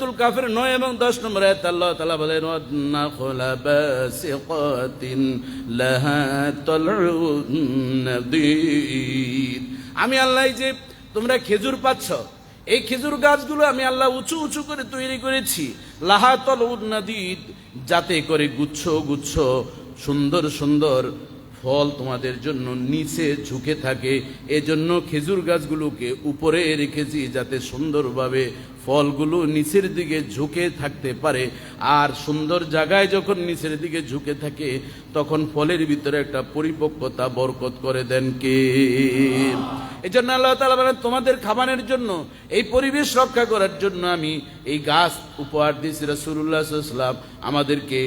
সুরাতুল কাফের নয় এবং দশ নম্বর আয়াত আল্লাহ তাআলা বলেন ওয়ান্নাখলা বাসিকাতিন লাহা তালউন আমি আল্লাহ যে তোমরা খেজুর পাচ্ছ, এই খেজুর গাছগুলো আমি আল্লাহ উঁচু উঁচু করে তৈরি করেছি লাহাতল উন্নাদিদ যাতে করে গুচ্ছ গুচ্ছ সুন্দর সুন্দর ফল তোমাদের জন্য নিচে ঝুঁকে থাকে। এজন্য খেজুর গাছগুলোকে উপরে রেখেছি যাতে সুন্দরভাবে ফলগুলো নিচের দিকে ঝুঁকে থাকতে পারে। আর সুন্দর জায়গায় যখন নিচের দিকে ঝুঁকে থাকে, তখন ফলের ভিতরে একটা পরিপক্কতা বরকত করে দেন কে? এই জন্য আল্লাহ তালা বলেন, তোমাদের খাবারের জন্য, এই পরিবেশ রক্ষা করার জন্য আমি এই গাছ উপহার দিয়েছি রসুল্লাহাম আমাদেরকে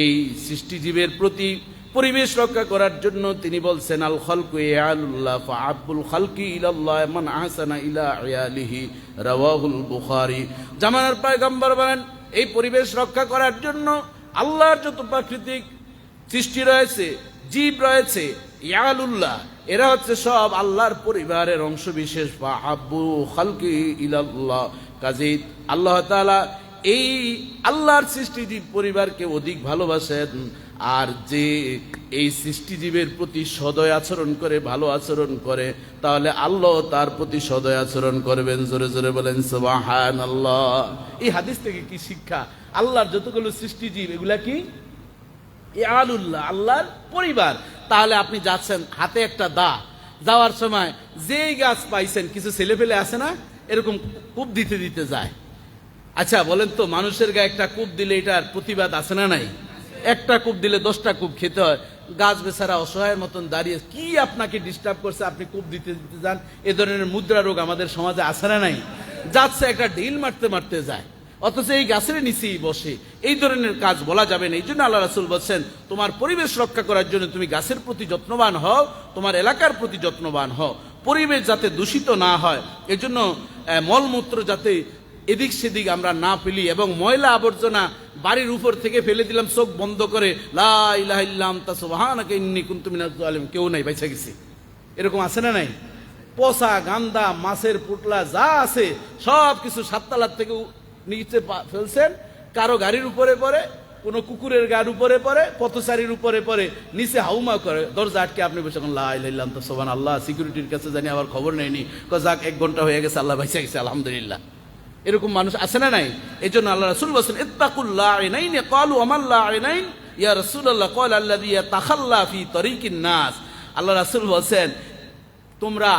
এই সৃষ্টিজীবের প্রতি পরিবেশ রক্ষা করার জন্য তিনি বলছেন, আল খলকু আল্লাহ আব্বুল খালকি ইলাল্লাহ মান আহসানা ইলা আয়ালিহি রাওয়াহুল বুখারী। জামানার পয়গম্বর বলেন, এই পরিবেশ রক্ষা করার জন্য আল্লাহর যত প্রাকৃতিক সৃষ্টি রয়েছে, জীব রয়েছে, ইয়ালুল্লাহ, এরা হচ্ছে সব আল্লাহর পরিবারের অংশ বিশেষ বা আব্বু খালকি ইলাল্লাহ কাজী আল্লাহ তাআলা এই আল্লাহর সৃষ্টিজীব পরিবারকে অধিক ভালোবাসেন আর যে এই সৃষ্টিজীবের প্রতি সদয় আচরণ করে, ভালো আচরণ করে, তাহলে আল্লাহ তার প্রতি সদয় আচরণ করবেন। জোরে জোরে বলেন সুবাহান আল্লাহ এই হাদিস থেকে কি শিক্ষা? আল্লাহর যতগুলো সৃষ্টিজীব, এগুলা কি? আলুল্লাহ আল্লাহর পরিবার। তাহলে আপনি যাচ্ছেন হাতে একটা দা। যাওয়ার সময় যেই গাছ পাইছেন, কিছু ছেলে পেলে আছে না? এরকম কূপ দিতে দিতে যায়। আচ্ছা বলেন তো, মানুষের গায়ে একটা কূপ দিলে এটার প্রতিবাদ আছে না নাই? একটা কূপ দিলে দশটা কূপ খেতে হয়। গাছ বেচারা অসহায়ের মতন দাঁড়িয়ে কি আপনাকে ডিস্টার্ব করছে? আপনি কূপ দিতে দিতে যান। এ ধরনের মুদ্রা রোগ আমাদের সমাজে না নাই? যাচ্ছে একটা ঢিল মারতে মারতে যায়। অথচ এই গাছের নিচেই বসে। এই ধরনের কাজ বলা যাবে না। এই জন্য আল্লাহ রাসুল বলছেন, তোমার পরিবেশ রক্ষা করার জন্য তুমি গাছের প্রতি যত্নবান হও, তোমার এলাকার প্রতি যত্নবান হও। পরিবেশ যাতে দূষিত না হয়, এজন্য মলমূত্র যাতে এদিক সেদিক আমরা না ফেলি এবং ময়লা আবর্জনা বাড়ির উপর থেকে ফেলে দিলাম, চোখ বন্ধ করে, লা ইলাহা ইল্লাম তা সুবহানাকা ইন্নী কুনতু মিনাজ জালিম কেউ নাই বাইসা গেছে। এরকম আছে না নাই? পচা গান্দা, মাছের পুটলা, যা আছে সব কিছু সাততলার থেকে নিচে ফেলছেন। কারও গাড়ির উপরে পড়ে, কোন কুকুরের গাড়ির উপরে পড়ে, পথচারীর উপরে পড়ে, নিচে হাউমা করে, দরজা আটকে আপনি বসে এখন লাইলাম তো সোবান আল্লাহ সিকিউরিটির কাছে জানি আবার খবর নেয়নি। যাক, এক ঘণ্টা হয়ে গেছে, আল্লাহ ভাইসা গেছে, আলহামদুলিল্লাহ। এরকম মানুষ আছে না নাই? এই জন্য আল্লাহ রাসুল বলছেন ইত্তাকুল্লাহ আইনাইন ক্বালু আমাল্লাহ আইনাইন ইয়া রাসূলুল্লাহ, ক্বাল আল্লাযী ইয়াতাখাল্লা ফি তরিকিন নাস। আল্লাহ রাসূল বলছেন, তোমরা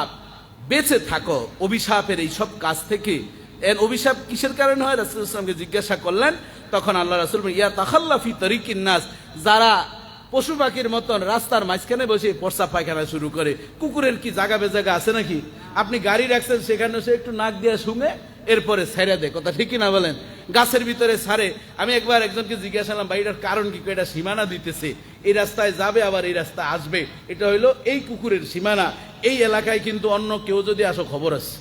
বেঁচে থাকো অভিশাপের এই সব কাজ থেকে। এর অভিশাপ কিসের কারণে হয়? রাসুল ইসলামকে জিজ্ঞাসা করলেন। তখন আল্লাহ রাসুল ইয়া তাখাল্লা ফি তরিকিন নাস। যারা পশু পাখির মতন রাস্তার মাঝখানে বসে পর্সা পায়খানা শুরু করে, কুকুরের কি জায়গা বেজাগা আছে নাকি? আপনি গাড়ি রাখছেন, সেখানে সে একটু নাক দিয়ে শুঙে এরপরে ছেড়ে দেয়। কথা ঠিকই না বলেন? গাছের ভিতরে সারে আমি একবার একজনকে জিজ্ঞাসা করলাম এটার কারণ কি? এটা সীমানা দিতেছে। এই রাস্তায় যাবে, আবার এই রাস্তা আসবে। এটা হইল এই কুকুরের সীমানা। এই এলাকায় কিন্তু অন্য কেউ যদি আসো, খবর আছে।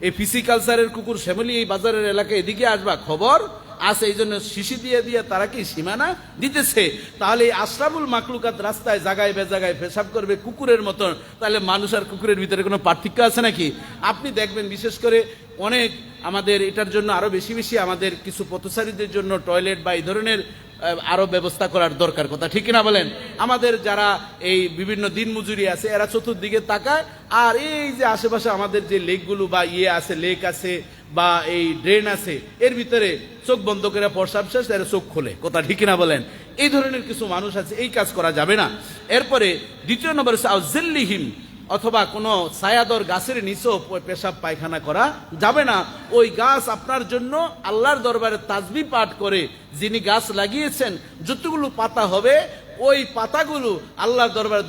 এই পিসি কালচারের কুকুর শ্যামলি এই বাজারের এলাকায় এদিকে আসবা, খবর আছে এই জন্য শিশি দিয়ে দিয়ে তারা কি সীমানা দিতেছে? তাহলে এই আশরাফুল মাকলুকাত রাস্তায় জায়গায় বেজাগায় পেশাব করবে কুকুরের মতন। তাহলে মানুষ আর কুকুরের ভিতরে কোনো পার্থক্য আছে নাকি? আপনি দেখবেন বিশেষ করে অনেক আমাদের এটার জন্য আরও বেশি বেশি আমাদের কিছু পথচারীদের জন্য টয়লেট বা এই ধরনের আহ, আরও ব্যবস্থা করার দরকার কথা ঠিক না বলেন? আমাদের যারা এই বিভিন্ন দিন মজুরি আছে এরা চতুর্দিকে তাকায় আর এই যে আশেপাশে আমাদের যে লেকগুলো বা ইয়ে আছে লেক আছে বা এই ড্রেন আছে এর ভিতরে চোখ বন্ধ করে প্রসাব শেষ এরা চোখ খোলে কথা ঠিক না বলেন? এই ধরনের কিছু মানুষ আছে এই কাজ করা যাবে না। এরপরে দ্বিতীয় নম্বর হচ্ছে আউজিল্লিহিম অথবা কোনো ছায়াদর গাছের নিচেও পেশাব পায়খানা করা যাবে না। ওই গাছ আপনার জন্য আল্লাহর দরবারে তাজবি পাঠ করে যিনি গাছ লাগিয়েছেন, যতগুলো পাতা হবে, ওই পাতাগুলো আল্লাহর দরবারে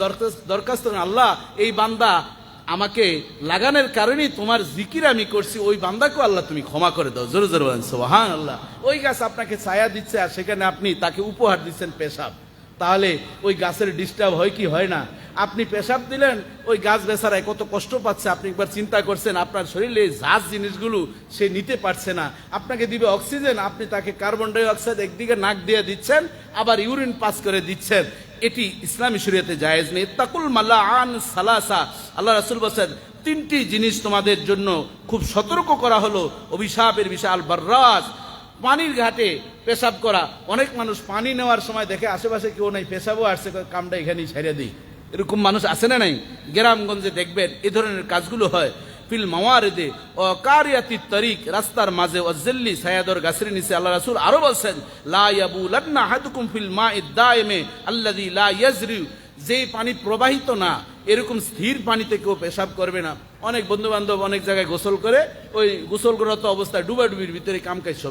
দরখাস্ত- আল্লাহ, এই বান্দা আমাকে লাগানোর কারণেই তোমার জিকির আমি করছি, ওই বান্দাকে আল্লাহ তুমি ক্ষমা করে দাও। জোরে জোরে সোহান আল্লাহ ওই গাছ আপনাকে ছায়া দিচ্ছে আর সেখানে আপনি তাকে উপহার দিচ্ছেন পেশাব। তাহলে ওই গাছের ডিস্টার্ব হয় কি হয় না? আপনি পেশাব দিলেন, ওই গাছ বেচারায় কত কষ্ট পাচ্ছে, আপনি একবার চিন্তা করছেন, আপনার শরীরে ঝাঁজ জিনিসগুলো সে নিতে পারছে না। আপনাকে দিবে অক্সিজেন, আপনি তাকে কার্বন ডাই অক্সাইড একদিকে নাক দিয়ে দিচ্ছেন, আবার ইউরিন পাস করে দিচ্ছেন। এটি ইসলামী শরীয়তে জায়েজ নেই। তাকুল মাল্লা আন সালাসা। আল্লাহ রাসুল বলছেন, তিনটি জিনিস তোমাদের জন্য খুব সতর্ক করা হলো। অভিশাপের বিশাল বার্রাস পানির ঘাটে পেশাব করা। অনেক মানুষ পানি নেওয়ার সময় দেখে আশেপাশে কেউ নাই, পেশাবও আসছে কামটা এখানেই ছেড়ে দিই। এরকম মানুষ আছে না নাই? গ্রামগঞ্জে দেখবেন এ ধরনের কাজগুলো হয়। ফিল মাওয়ারেদে ও কারিয়াতি তরিক, রাস্তার মাঝে ও জিল্লি সায়াদর গাছের নিচে আল্লাহ রাসূল আরও বলছেন, লা ইয়াবুলান্না হাদুকুম ফিল মাইদ দাইমে আল্লাযী লা ইয়াজরি যে পানি প্রবাহিত না, এরকম স্থির পানিতে কেউ পেশাব করবে না। অনেক বন্ধু বান্ধব অনেক জায়গায় গোসল করে, ওই গোসলরত অবস্থায় ডুবাডুবির ভিতরে কাম কাজ সব